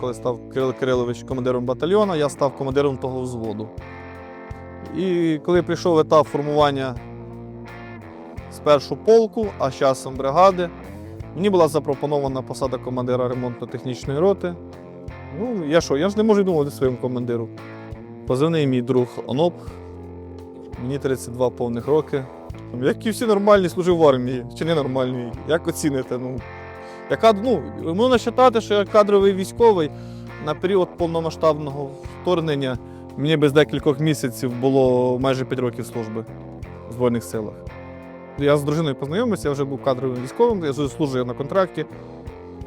коли став Кирил Кирилович командиром батальйону, я став командиром того взводу. І коли прийшов етап формування спершу полку, а з часом бригади, мені була запропонована посада командира ремонтно-технічної роти. Ну, я що, я ж не можу думати своєму командиру. Позивний мій друг Оноп, мені 32 повних роки. Як і всі нормальні, служив в армії, чи не нормальні, як оціните? Ну, яка, ну, можна вважати, що я кадровий військовий на період повномасштабного вторгнення мені без декількох місяців було майже 5 років служби в Збройних силах. Я з дружиною познайомився, я вже був кадровим військовим, я служив на контракті.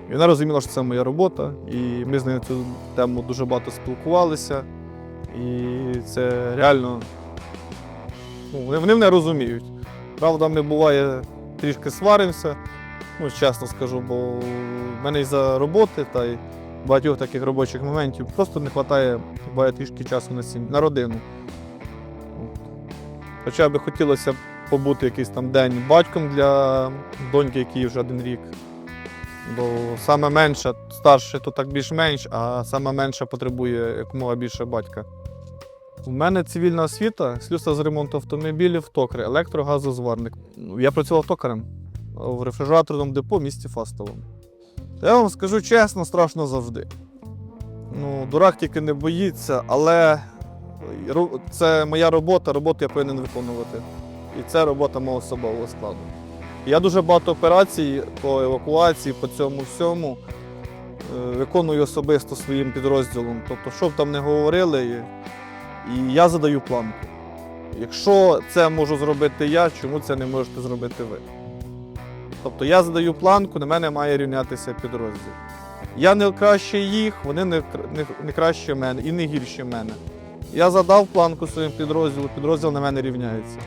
І вона розуміла, що це моя робота, і ми з нею цю тему дуже багато спілкувалися. І це реально. Ну, вони мене розуміють. Правда, ми буває трішки сваримося, ну, чесно скажу, бо в мене із-за роботи та й багатьох таких робочих моментів просто не вистачає буває трішки часу на сім... на родину. Хоча б хотілося побути якийсь там день батьком для доньки, якій вже один рік. Бо саме менша, старше, то так більш-менш, а саме менша потребує якомога більше батька. У мене цивільна освіта, слюса з ремонту автомобілів, токар, електрогазозварник. Я працював токарем в рефрижераторному депо в місті Фастовому. Я вам скажу чесно, страшно завжди. Ну, дурак тільки не боїться, але це моя робота, роботу я повинен виконувати. І це робота мого особового складу. Я дуже багато операцій по евакуації, по цьому всьому е, виконую особисто своїм підрозділом. Тобто, що б там не говорили, і, я задаю планку. Якщо це можу зробити я, чому це не можете зробити ви? Тобто я задаю планку, на мене має рівнятися підрозділ. Я не краще їх, вони не, не краще мене і не гірше мене. Я задав планку своїм підрозділу, підрозділ на мене рівняється.